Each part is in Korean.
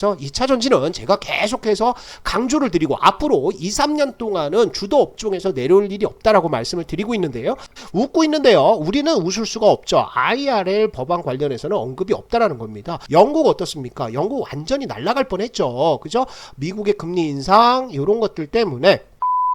그래서 2차 전지는 제가 계속해서 강조를 드리고 앞으로 2, 3년 동안은 주도 업종에서 내려올 일이 없다라고 말씀을 드리고 있는데요. 웃고 있는데요. 우리는 웃을 수가 없죠. IRL 법안 관련해서는 언급이 없다라는 겁니다. 영국 어떻습니까? 영국 완전히 날아갈 뻔했죠. 그죠? 미국의 금리 인상 이런 것들 때문에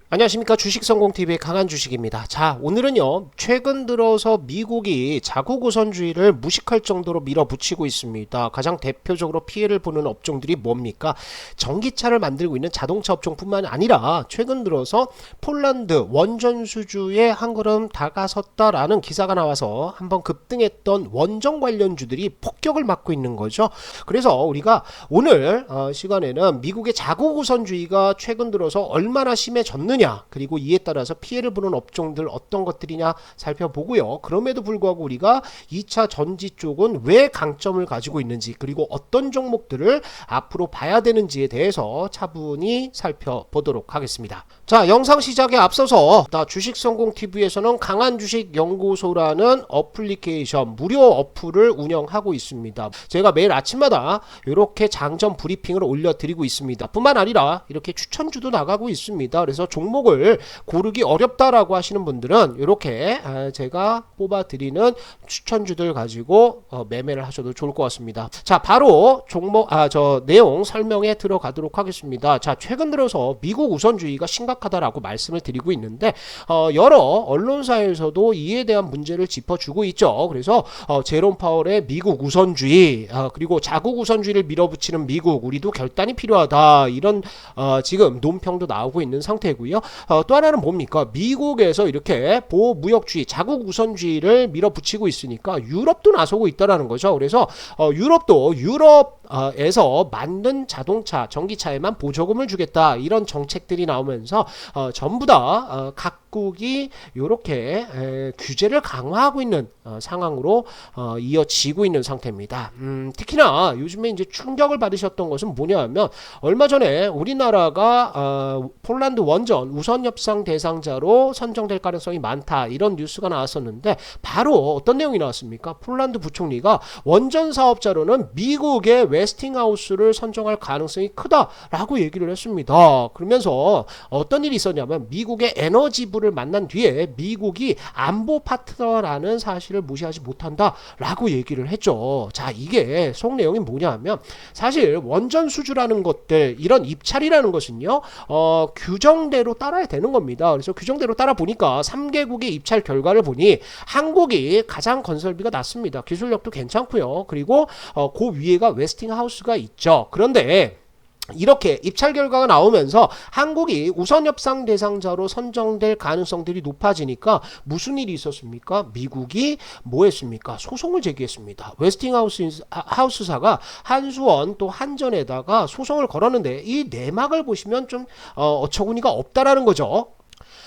안녕하십니까 주식성공TV의 강한 주식입니다. 자 오늘은요 최근 들어서 미국이 자국 우선주의를 무식할 정도로 밀어붙이고 있습니다. 가장 대표적으로 피해를 보는 업종들이 뭡니까? 전기차를 만들고 있는 자동차 업종뿐만 아니라 최근 들어서 폴란드 원전 수주에 한 걸음 다가섰다라는 기사가 나와서 한번 급등했던 원전 관련주들이 폭격을 맞고 있는 거죠. 그래서 우리가 오늘 어, 시간에는 미국의 자국 우선주의가 최근 들어서 얼마나 심해졌느냐 그리고 이에 따라서 피해를 보는 업종들 어떤 것들이냐 살펴보고요. 그럼에도 불구하고 우리가 2차 전지 쪽은 왜 강점을 가지고 있는지 그리고 어떤 종목들을 앞으로 봐야 되는지에 대해서 차분히 살펴보도록 하겠습니다. 자, 영상 시작에 앞서서 나 주식성공TV에서는 강한 주식 연구소라는 어플리케이션 무료 어플을 운영하고 있습니다. 제가 매일 아침마다 이렇게 장점 브리핑을 올려드리고 있습니다. 뿐만 아니라 이렇게 추천주도 나가고 있습니다. 그래서 종목을 고르기 어렵다라고 하시는 분들은 이렇게 아, 제가 뽑아드리는 추천주들 가지고 어, 매매를 하셔도 좋을 것 같습니다. 자, 바로 종목, 아, 저 내용 설명에 들어가도록 하겠습니다. 자, 최근 들어서 미국 우선주의가 심각 하다라고 말씀을 드리고 있는데, 어, 여러 언론사에서도 이에 대한 문제를 짚어주고 있죠. 그래서 어, 제롬 파월의 미국 우선주의, 아, 그리고 자국 우선주의를 밀어붙이는 미국, 우리도 결단이 필요하다. 이런 어, 지금 논평도 나오고 있는 상태고요. 어, 또 하나는 뭡니까? 미국에서 이렇게 보무역주의, 자국 우선주의를 밀어붙이고 있으니까 유럽도 나서고 있다라는 거죠. 그래서 어, 유럽도 유럽에서 만든 자동차, 전기차에만 보조금을 주겠다 이런 정책들이 나오면서 어, 전부 다 어, 각국이 이렇게 에, 규제를 강화하고 있는 어, 상황으로 어, 이어지고 있는 상태입니다. 음, 특히나 요즘에 이제 충격을 받으셨던 것은 뭐냐하면 얼마 전에 우리나라가 어, 폴란드 원전 우선 협상 대상자로 선정될 가능성이 많다 이런 뉴스가 나왔었는데 바로 어떤 내용이 나왔습니까? 폴란드 부총리가 원전 사업자로는 미국의 웨스팅하우스를 선정할 가능성이 크다라고 얘기를 했습니다. 그러면서 어떤 일이 있었냐면 미국의 에너지부를 만난 뒤에 미국이 안보 파트너라는 사실을 무시하지 못한다라고 얘기를 했죠. 자, 이게 속 내용이 뭐냐 하면 사실 원전 수주라는 것들 이런 입찰이라는 것은요. 어, 규정대로 따라야 되는 겁니다. 그래서 규정대로 따라 보니까 3개국의 입찰 결과를 보니 한국이 가장 건설비가 낮습니다. 기술력도 괜찮고요. 그리고 어, 그 위에가 웨스팅하우스가 있죠. 그런데 이렇게 입찰 결과가 나오면서 한국이 우선 협상 대상자로 선정될 가능성들이 높아지니까 무슨 일이 있었습니까? 미국이 뭐 했습니까? 소송을 제기했습니다. 웨스팅하우스 하우스사가 한수원 또 한전에다가 소송을 걸었는데 이 내막을 보시면 좀 어, 어처구니가 없다라는 거죠.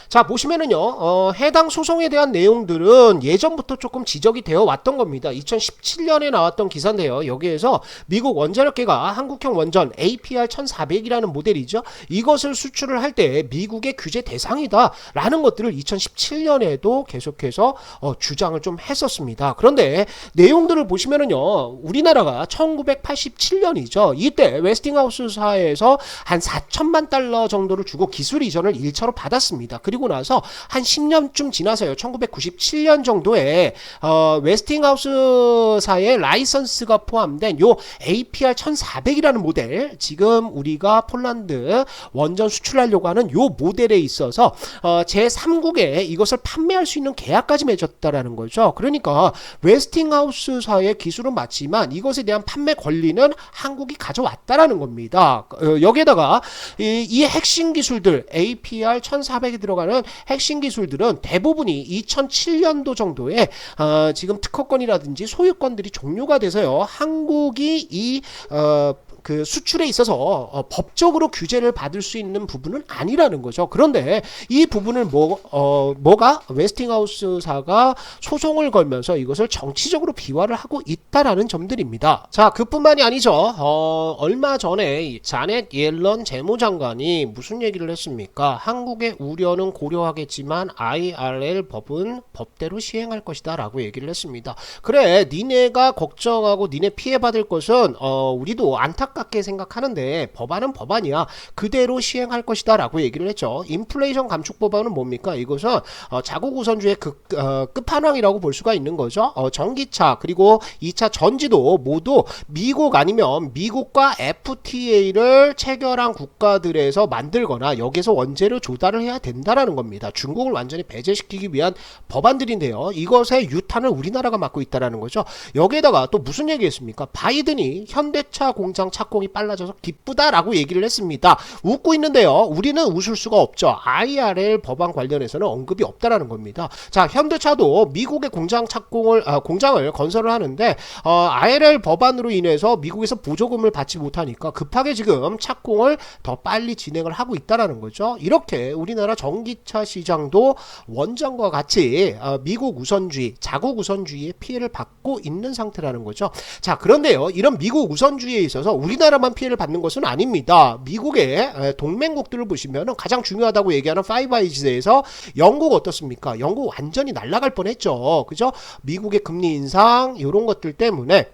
자 보시면은요 어, 해당 소송에 대한 내용들은 예전부터 조금 지적이 되어 왔던 겁니다. 2017년에 나왔던 기사인데요. 여기에서 미국 원자력계가 한국형 원전 APR 1400이라는 모델이죠. 이것을 수출을 할 때 미국의 규제 대상이다 라는 것들을 2017년에도 계속해서 어, 주장을 좀 했었습니다. 그런데 내용들을 보시면은요 우리나라가 1987년이죠. 이때 웨스팅하우스사에서 한 4천만 달러 정도를 주고 기술 이전을 1차로 받았습니다. 그리고 나서 한 10년쯤 지나서요. 1997년 정도에 어, 웨스팅하우스사의 라이선스가 포함된 요 APR 1400이라는 모델 지금 우리가 폴란드 원전 수출하려고 하는 요 모델에 있어서 어, 제3국에 이것을 판매할 수 있는 계약까지 맺었다라는 거죠. 그러니까 웨스팅하우스사의 기술은 맞지만 이것에 대한 판매 권리는 한국이 가져왔다라는 겁니다. 어, 여기에다가 이, 이 핵심 기술들 APR 1400에 들어가는 핵심 기술들은 대부분이 2007년도 정도에 어, 지금 특허권이라든지 소유권들이 종료가 돼서요. 한국이 이 어, 그 수출에 있어서 어, 법적으로 규제를 받을 수 있는 부분은 아니라는 거죠. 그런데 이 부분을 뭐 어, 뭐가 웨스팅하우스사가 소송을 걸면서 이것을 정치적으로 비화를 하고 있다라는 점들입니다. 자, 그뿐만이 아니죠. 어, 얼마 전에 자넷 옐런 재무장관이 무슨 얘기를 했습니까? 한국의 우려는 고려하겠지만 IRL 법은 법대로 시행할 것이다라고 얘기를 했습니다. 그래, 니네가 걱정하고 니네 피해 받을 것은 어, 우리도 안타 신학같게 생각하는데 법안은 법안이야. 그대로 시행할 것이다 라고 얘기를 했죠. 인플레이션 감축 법안은 뭡니까? 이것은 어, 자국 우선주의 그, 어, 끝판왕이라고 볼 수가 있는 거죠. 어, 전기차 그리고 2차 전지도 모두 미국 아니면 미국과 FTA를 체결한 국가들에서 만들거나 여기서 원재료 조달을 해야 된다라는 겁니다. 중국을 완전히 배제시키기 위한 법안들인데요. 이것의 유탄을 우리나라가 맡고 있다라는 거죠. 여기에다가 또 무슨 얘기했습니까? 바이든이 현대차 공장 착공이 빨라져서 기쁘다라고 얘기를 했습니다. 웃고 있는데요. 우리는 웃을 수가 없죠. IRL 법안 관련해서는 언급이 없다라는 겁니다. 자, 현대차도 미국의 공장 착공을 아, 공장을 건설을 하는데 어, IRL 법안으로 인해서 미국에서 보조금을 받지 못하니까 급하게 지금 착공을 더 빨리 진행을 하고 있다라는 거죠. 이렇게 우리나라 전기차 시장도 원전과 같이 어, 미국 우선주의, 자국 우선주의의 피해를 받고 있는 상태라는 거죠. 자, 그런데요. 이런 미국 우선주의에 있어서 우리나라만 피해를 받는 것은 아닙니다. 미국의 에, 동맹국들을 보시면 가장 중요하다고 얘기하는 파이브 아이즈에서 영국 어떻습니까? 영국 완전히 날아갈 뻔했죠. 그죠? 미국의 금리 인상 이런 것들 때문에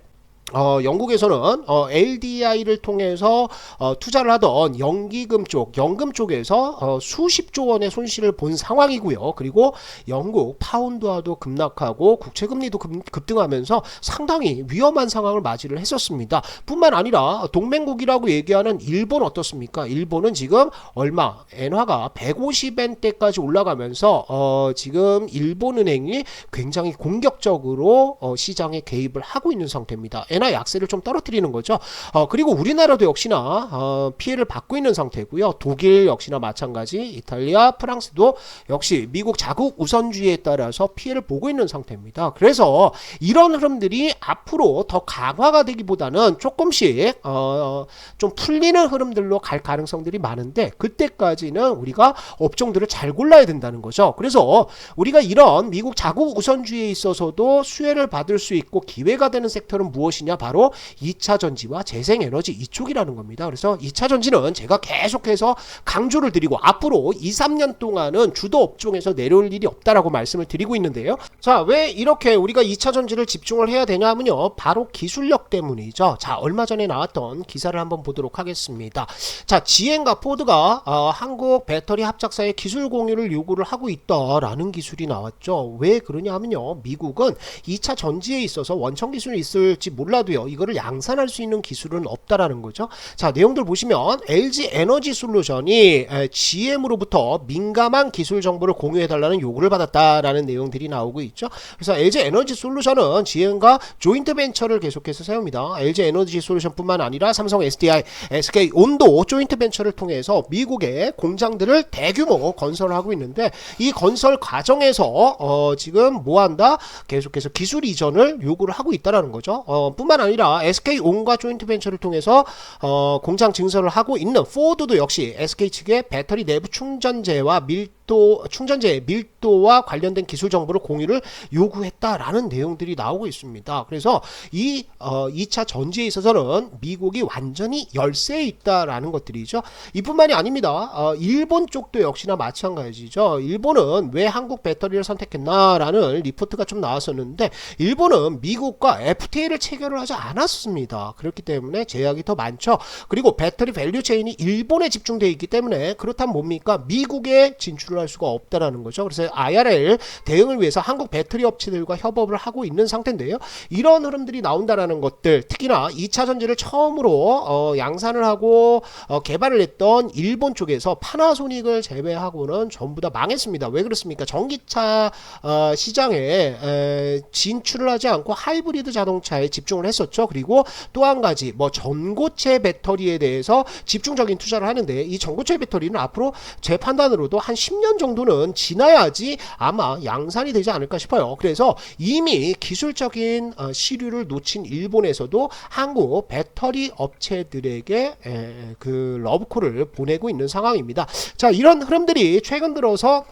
어, 영국에서는 어, LDI를 통해서 어, 투자를 하던 연기금 쪽, 연금 쪽에서 어, 수십조 원의 손실을 본 상황이고요. 그리고 영국 파운드화도 급락하고 국채 금리도 급, 급등하면서 상당히 위험한 상황을 맞이를 했었습니다. 뿐만 아니라 동맹국이라고 얘기하는 일본 어떻습니까? 일본은 지금 얼마 엔화가 150엔 대까지 올라가면서 어, 지금 일본은행이 굉장히 공격적으로 어, 시장에 개입을 하고 있는 상태입니다. 엔화 약세를 좀 떨어뜨리는 거죠. 어, 그리고 우리나라도 역시나 어, 피해를 받고 있는 상태고요. 독일 역시나 마찬가지, 이탈리아, 프랑스도 역시 미국 자국 우선주의에 따라서 피해를 보고 있는 상태입니다. 그래서 이런 흐름들이 앞으로 더 강화가 되기보다는 조금씩 어, 좀 풀리는 흐름들로 갈 가능성들이 많은데 그때까지는 우리가 업종들을 잘 골라야 된다는 거죠. 그래서 우리가 이런 미국 자국 우선주의에 있어서도 수혜를 받을 수 있고 기회가 되는 섹터는 무엇이냐? 바로 2차 전지와 재생 에너지 이쪽이라는 겁니다. 그래서 2차 전지는 제가 계속해서 강조를 드리고 앞으로 2, 3년 동안은 주도 업종에서 내려올 일이 없다라고 말씀을 드리고 있는데요. 자, 왜 이렇게 우리가 2차 전지를 집중을 해야 되냐면요. 바로 기술력 때문이죠. 자, 얼마 전에 나왔던 기사를 한번 보도록 하겠습니다. 자, 지엔과 포드가 어, 한국 배터리 합작사의 기술 공유를 요구를 하고 있다라는 기술이 나왔죠. 왜 그러냐면요. 미국은 2차 전지에 있어서 원천 기술이 있을지 몰라 도요. 이거를 양산할 수 있는 기술은 없다라는 거죠. 자, 내용들 보시면 LG 에너지 솔루션이 에, GM으로부터 민감한 기술 정보를 공유해 달라는 요구를 받았다라는 내용들이 나오고 있죠. 그래서 LG 에너지 솔루션은 GM과 조인트 벤처를 계속해서 세웁니다. LG 에너지 솔루션뿐만 아니라 삼성 SDI, SK 온도 조인트 벤처를 통해서 미국의 공장들을 대규모 건설하고 있는데 이 건설 과정에서 어, 지금 뭐 한다? 계속해서 기술 이전을 요구를 하고 있다라는 거죠. 어, 뿐만 아니라 SK 온과 조인트 벤처를 통해서 어, 공장 증설을 하고 있는 포드도 역시 SK 측의 배터리 내부 충전재와 밀도 충전재 밀도와 관련된 기술 정보를 공유를 요구했다라는 내용들이 나오고 있습니다. 그래서 이 어, 2차 전지에 있어서는 미국이 완전히 열세에 있다라는 것들이죠. 이뿐만이 아닙니다. 어, 일본 쪽도 역시나 마찬가지죠. 일본은 왜 한국 배터리를 선택했나라는 리포트가 좀 나왔었는데 일본은 미국과 FTA를 체결을 하지 않았습니다. 그렇기 때문에 제약이 더 많죠. 그리고 배터리 밸류 체인이 일본에 집중되어 있기 때문에 그렇다면 뭡니까? 미국에 진출 을할 수가 없다라는 거죠. 그래서 IRL 대응을 위해서 한국 배터리 업체들과 협업을 하고 있는 상태인데요. 이런 흐름들이 나온다라는 것들, 특히나 2차 전지를 처음으로 어, 양산을 하고 어, 개발을 했던 일본 쪽에서 파나소닉을 제외하고는 전부 다 망했습니다. 왜 그렇습니까? 전기차 어, 시장에 에, 진출을 하지 않고 하이브리드 자동차에 집중을 했었죠. 그리고 또 한 가지 뭐 전고체 배터리에 대해서 집중적인 투자를 하는데 이 전고체 배터리는 앞으로 제 판단으로도 한 10년 정도는 지나야지 아마 양산이 되지 않을까 싶어요. 그래서 이미 기술적인 어, 시류를 놓친 일본에서도 한국 배터리 업체들에게 에, 그 러브콜을 보내고 있는 상황입니다. 자, 이런 흐름들이 최근 들어서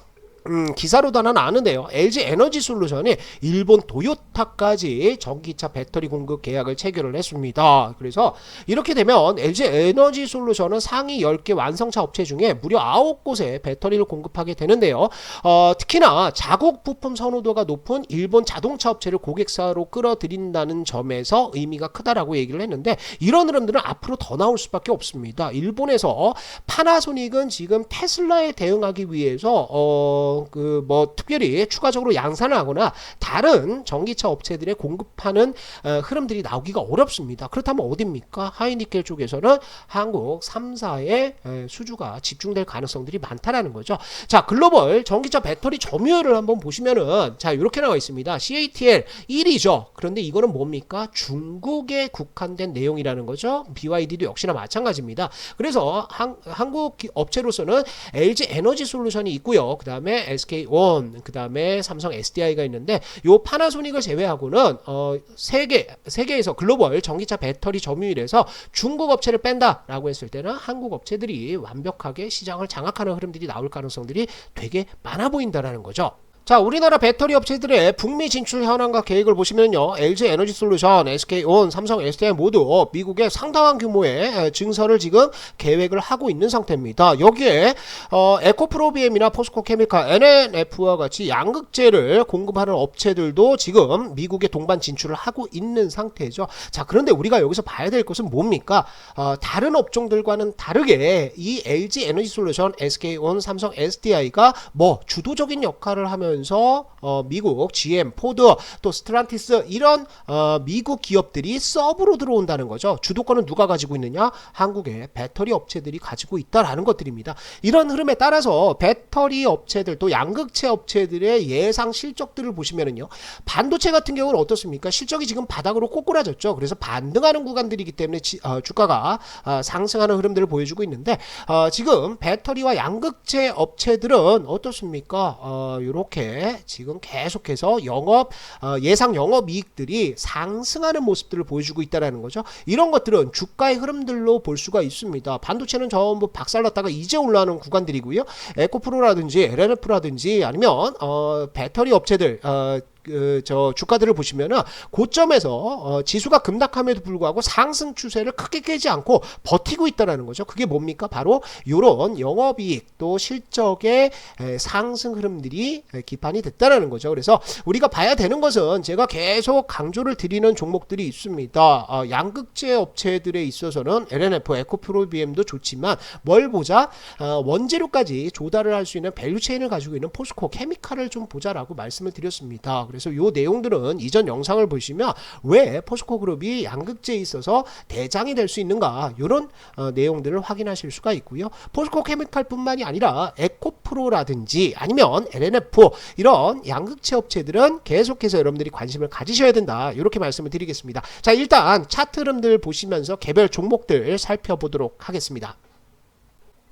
음, 기사로도 하나 나왔는데요. LG 에너지 솔루션이 일본 도요타까지 전기차 배터리 공급 계약을 체결을 했습니다. 그래서 이렇게 되면 LG 에너지 솔루션은 상위 10개 완성차 업체 중에 무려 9곳에 배터리를 공급하게 되는데요. 어, 특히나 자국 부품 선호도가 높은 일본 자동차 업체를 고객사로 끌어들인다는 점에서 의미가 크다라고 얘기를 했는데 이런 흐름들은 앞으로 더 나올 수밖에 없습니다. 일본에서 파나소닉은 지금 테슬라에 대응하기 위해서 어, 그 뭐 특별히 추가적으로 양산을 하거나 다른 전기차 업체들에 공급하는 어, 흐름들이 나오기가 어렵습니다. 그렇다면 어디입니까? 하이니켈 쪽에서는 한국 3사의 수주가 집중될 가능성들이 많다라는 거죠. 자, 글로벌 전기차 배터리 점유율을 한번 보시면은 자, 이렇게 나와 있습니다. CATL 1위죠. 그런데 이거는 뭡니까? 중국에 국한된 내용이라는 거죠. BYD도 역시나 마찬가지입니다. 그래서 한, 한국 기- 업체로서는 LG 에너지 솔루션이 있고요. 그다음에 SK온, 그 다음에 삼성 SDI가 있는데 요 파나소닉을 제외하고는 어 세계 세계에서 글로벌 전기차 배터리 점유율에서 중국 업체를 뺀다라고 했을 때는 한국 업체들이 완벽하게 시장을 장악하는 흐름들이 나올 가능성들이 되게 많아 보인다라는 거죠. 자, 우리나라 배터리 업체들의 북미 진출 현황과 계획을 보시면요. LG 에너지 솔루션, SK온, 삼성 SDI 모두 미국의 상당한 규모의 증설을 지금 계획을 하고 있는 상태입니다. 여기에 어, 에코프로비엠이나 포스코 케미칼, NNF와 같이 양극재를 공급하는 업체들도 지금 미국에 동반 진출을 하고 있는 상태죠. 자, 그런데 우리가 여기서 봐야 될 것은 뭡니까? 어, 다른 업종들과는 다르게 이 LG 에너지 솔루션, SK온, 삼성 SDI가 뭐 주도적인 역할을 하면 서 어, 미국 GM, 포드, 또 스트란티스 이런 어, 미국 기업들이 서브로 들어온다는 거죠. 주도권은 누가 가지고 있느냐? 한국의 배터리 업체들이 가지고 있다라는 것들입니다. 이런 흐름에 따라서 배터리 업체들 또 양극재 업체들의 예상 실적들을 보시면은요. 반도체 같은 경우는 어떻습니까? 실적이 지금 바닥으로 꼬꾸라졌죠. 그래서 반등하는 구간들이기 때문에 지- 어, 주가가 어, 상승하는 흐름들을 보여주고 있는데 어, 지금 배터리와 양극재 업체들은 어떻습니까? 어, 이렇게 지금 계속해서 영업 어, 예상 영업 이익들이 상승하는 모습들을 보여주고 있다라는 거죠. 이런 것들은 주가의 흐름들로 볼 수가 있습니다. 반도체는 전부 박살났다가 이제 올라오는 구간들이고요. 에코프로라든지 LNF라든지 아니면 어, 배터리 업체들 어, 그, 저 주가들을 보시면은 고점에서 어, 지수가 급락함에도 불구하고 상승 추세를 크게 깨지 않고 버티고 있다라는 거죠. 그게 뭡니까? 바로 요런 영업이익 또 실적의 에, 상승 흐름들이 에, 기판이 됐다라는 거죠. 그래서 우리가 봐야 되는 것은 제가 계속 강조를 드리는 종목들이 있습니다. 어, 양극재 업체들에 있어서는 LNF, 에코프로비엠도 좋지만 뭘 보자? 어, 원재료까지 조달을 할 수 있는 밸류체인을 가지고 있는 포스코 케미칼을 좀 보자라고 말씀을 드렸습니다. 그래서 요 내용들은 이전 영상을 보시면 왜 포스코 그룹이 양극재에 있어서 대장이 될 수 있는가 이런 어, 내용들을 확인하실 수가 있고요. 포스코 케미칼뿐만이 아니라 에코프로라든지 아니면 LNF 이런 양극재 업체들은 계속해서 여러분들이 관심을 가지셔야 된다. 이렇게 말씀을 드리겠습니다. 자 일단 차트 흐름들 보시면서 개별 종목들 살펴보도록 하겠습니다.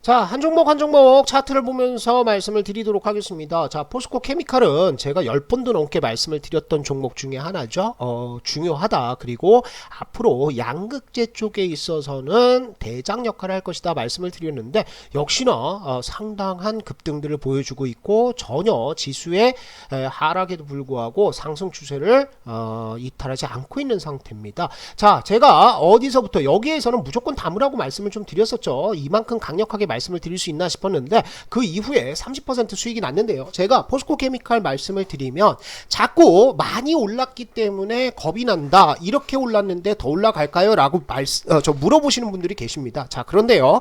자, 한 종목 한 종목 차트를 보면서 말씀을 드리도록 하겠습니다. 자, 포스코 케미칼은 제가 10번도 넘게 말씀을 드렸던 종목 중에 하나죠. 어, 중요하다. 그리고 앞으로 양극재 쪽에 있어서는 대장 역할을 할 것이다 말씀을 드렸는데 역시나 어, 상당한 급등들을 보여주고 있고 전혀 지수의 에, 하락에도 불구하고 상승 추세를 어, 이탈하지 않고 있는 상태입니다. 자, 제가 어디서부터 여기에서는 무조건 담으라고 말씀을 좀 드렸었죠. 이만큼 강력하게 말씀을 드릴 수 있나 싶었는데 그 이후에 30% 수익이 났는데요. 제가 포스코 케미칼 말씀을 드리면 자꾸 많이 올랐기 때문에 겁이 난다. 이렇게 올랐는데 더 올라갈까요? 라고 말씀, 어, 저 물어보시는 분들이 계십니다. 자, 그런데요.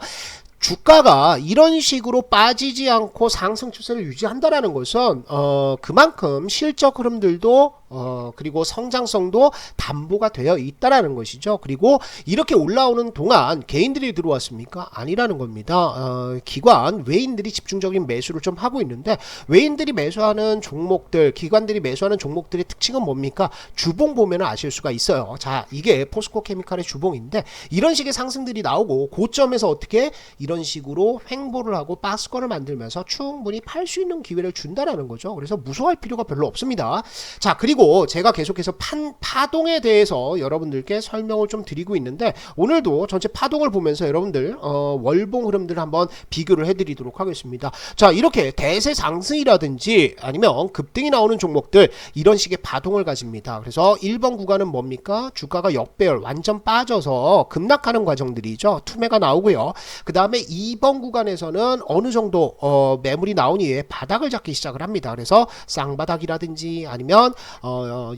주가가 이런 식으로 빠지지 않고 상승 추세를 유지한다라는 것은 어 그만큼 실적 흐름들도 어 그리고 성장성도 담보가 되어 있다라는 것이죠. 그리고 이렇게 올라오는 동안 개인들이 들어왔습니까? 아니라는 겁니다. 어 기관 외인들이 집중적인 매수를 좀 하고 있는데 외인들이 매수하는 종목들, 기관들이 매수하는 종목들의 특징은 뭡니까? 주봉 보면 아실 수가 있어요. 자, 이게 포스코 케미칼의 주봉인데 이런 식의 상승들이 나오고 고점에서 어떻게 이런 식으로 횡보를 하고 박스권을 만들면서 충분히 팔 수 있는 기회를 준다라는 거죠. 그래서 무서워할 필요가 별로 없습니다. 자, 그리고 그리고 제가 계속해서 판, 파동에 대해서 여러분들께 설명을 좀 드리고 있는데 오늘도 전체 파동을 보면서 여러분들 어, 월봉 흐름들을 한번 비교를 해드리도록 하겠습니다. 자 이렇게 대세 상승이라든지 아니면 급등이 나오는 종목들 이런 식의 파동을 가집니다. 그래서 1번 구간은 뭡니까? 주가가 역배열 완전 빠져서 급락하는 과정들이죠. 투매가 나오고요. 그 다음에 2번 구간에서는 어느 정도 어, 매물이 이후에 바닥을 잡기 시작을 합니다. 그래서 쌍바닥이라든지 아니면 어,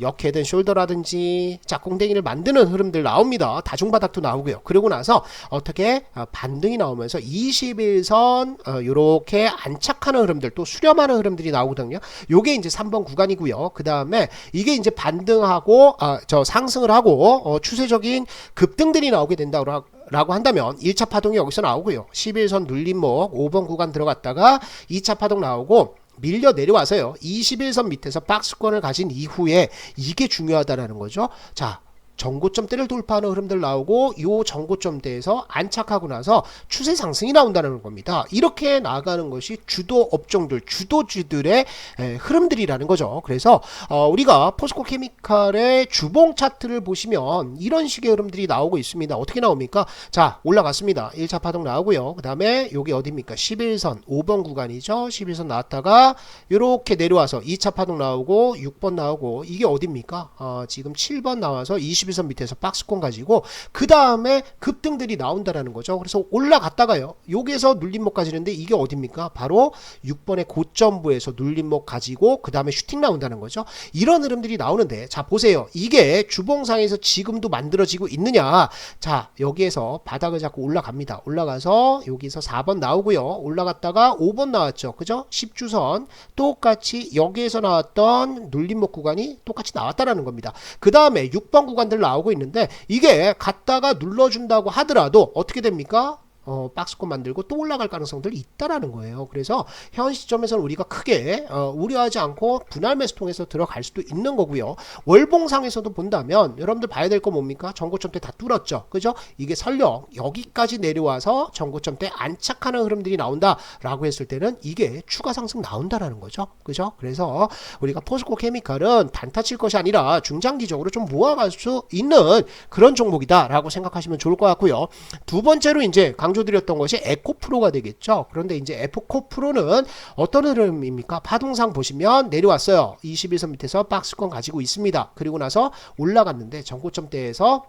역헤든 숄더라든지 짝꿍댕이를 만드는 흐름들 나옵니다. 다중바닥도 나오고요. 그러고 나서 어떻게 어, 반등이 나오면서 21선 어, 요렇게 안착하는 흐름들 또 수렴하는 흐름들이 나오거든요. 요게 이제 3번 구간이고요. 그 다음에 이게 이제 반등하고 아, 저 상승을 하고 어, 추세적인 급등들이 나오게 된다고 하- 라고 한다면 1차 파동이 여기서 나오고요. 11선 눌림목 5번 구간 들어갔다가 2차 파동 나오고 밀려 내려와서요. 21선 밑에서 박스권을 가진 이후에 이게 중요하다라는 거죠. 자, 전고점대를 돌파하는 흐름들 나오고 요 전고점대에서 안착하고 나서 추세 상승이 나온다는 겁니다. 이렇게 나가는 것이 주도 업종들, 주도주들의 에, 흐름들이라는 거죠. 그래서 어, 우리가 포스코 케미칼의 주봉 차트를 보시면 이런 식의 흐름들이 나오고 있습니다. 어떻게 나옵니까? 자, 올라갔습니다. 1차 파동 나오고요. 그 다음에 여기 어디입니까? 11선, 5번 구간이죠. 11선 나왔다가 이렇게 내려와서 2차 파동 나오고 6번 나오고 이게 어디입니까? 어, 지금 7번 나와서 21선 밑에서 박스권 가지고 그 다음에 급등들이 나온다라는 거죠. 그래서 올라갔다가요. 여기에서 눌림목 가지는데 이게 어디입니까? 바로 6번의 고점부에서 눌림목 가지고 그 다음에 슈팅 나온다는 거죠. 이런 흐름들이 나오는데 자 보세요. 이게 주봉상에서 지금도 만들어지고 있느냐? 자 여기에서 바닥을 잡고 올라갑니다. 올라가서 여기서 4번 나오고요. 올라갔다가 5번 나왔죠. 그죠? 10주선 똑같이 여기에서 나왔던 눌림목 구간이 똑같이 나왔다라는 겁니다. 그 다음에 6번 구간들 나오고 있는데 이게 갔다가 눌러준다고 하더라도 어떻게 됩니까? 어, 박스권 만들고 또 올라갈 가능성들이 있다라는 거예요. 그래서 현 시점에서는 우리가 크게 어, 우려하지 않고 분할 매수 통해서 들어갈 수도 있는 거고요. 월봉상에서도 본다면 여러분들 봐야 될 거 뭡니까? 전고점 때 다 뚫었죠. 그죠? 이게 설령 여기까지 내려와서 전고점 때 안착하는 흐름들이 나온다라고 했을 때는 이게 추가 상승 나온다라는 거죠. 그죠? 그래서 우리가 포스코 케미칼은 단타 칠 것이 아니라 중장기적으로 좀 모아갈 수 있는 그런 종목이다라고 생각하시면 좋을 것 같고요. 두 번째로 이제 강조 드렸던 것이 에코 프로가 되겠죠. 그런데 이제 에코 프로는 어떤 흐름입니까? 파동상 보시면 내려왔어요. 21선 밑에서 박스권 가지고 있습니다. 그리고 나서 올라갔는데 전고점대에서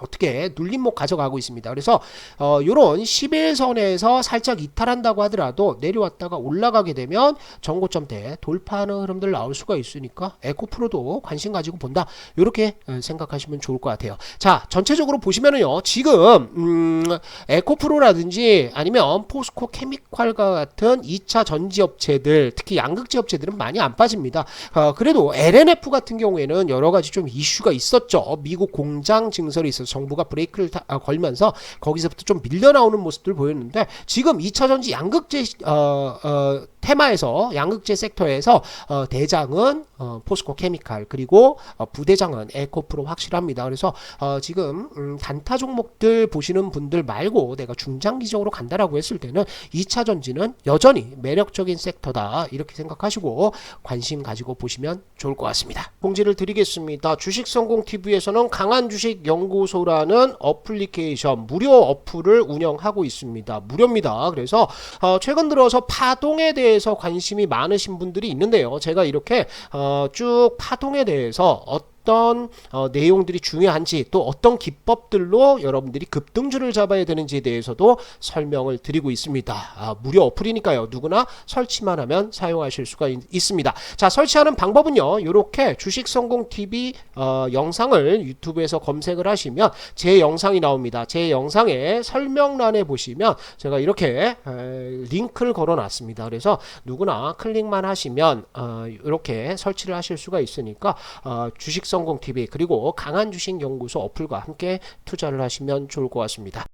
어떻게 눌림목 가져가고 있습니다. 그래서 어 요런 11선에서 살짝 이탈한다고 하더라도 내려왔다가 올라가게 되면 전고점대 돌파하는 흐름들 나올 수가 있으니까 에코프로도 관심 가지고 본다. 요렇게 어, 생각하시면 좋을 것 같아요. 자, 전체적으로 보시면은요. 지금 음 에코프로라든지 아니면 포스코 케미칼과 같은 2차 전지 업체들, 특히 양극재 업체들은 많이 안 빠집니다. 어, 그래도 LNF 같은 경우에는 여러 가지 좀 이슈가 있었죠. 미국 공장 증설이 있 어서 정부가 브레이크를 타- 아, 걸면서 거기서부터 좀 밀려 나오는 모습들 보였는데 지금 2차 전지 양극재 어, 어, 테마에서 양극재 섹터에서 어, 대장은 어, 포스코 케미칼 그리고 어, 부대장은 에코프로 확실합니다. 그래서 어, 지금 음, 단타 종목들 보시는 분들 말고 내가 중장기적으로 간다라고 했을 때는 2차 전지는 여전히 매력적인 섹터다 이렇게 생각하시고 관심 가지고 보시면 좋을 것 같습니다. 공지를 드리겠습니다. 주식성공 TV에서는 강한 주식 연구소라는 어플리케이션 무료 어플을 운영하고 있습니다. 무료입니다. 그래서 어, 최근 들어서 파동에 대해 서 관심이 많으신 분들이 있는데요. 제가 이렇게 어, 쭉 파동에 대해서 어떤 어, 내용들이 중요한지 또 어떤 기법들로 여러분들이 급등주를 잡아야 되는지에 대해서도 설명을 드리고 있습니다. 아, 무료 어플이니까요. 누구나 설치만 하면 사용하실 수가 있, 있습니다. 자, 설치하는 방법은요. 이렇게 주식 성공 TV 어, 영상을 유튜브에서 검색을 하시면 제 영상이 나옵니다. 제 영상에 설명란에 보시면 제가 이렇게 에, 링크를 걸어 놨습니다. 그래서 누구나 클릭만 하시면 어, 이렇게 설치를 하실 수가 있으니까 어, 성공 TV 그리고 강한 주식 연구소 어플과 함께 투자를 하시면 좋을 것 같습니다.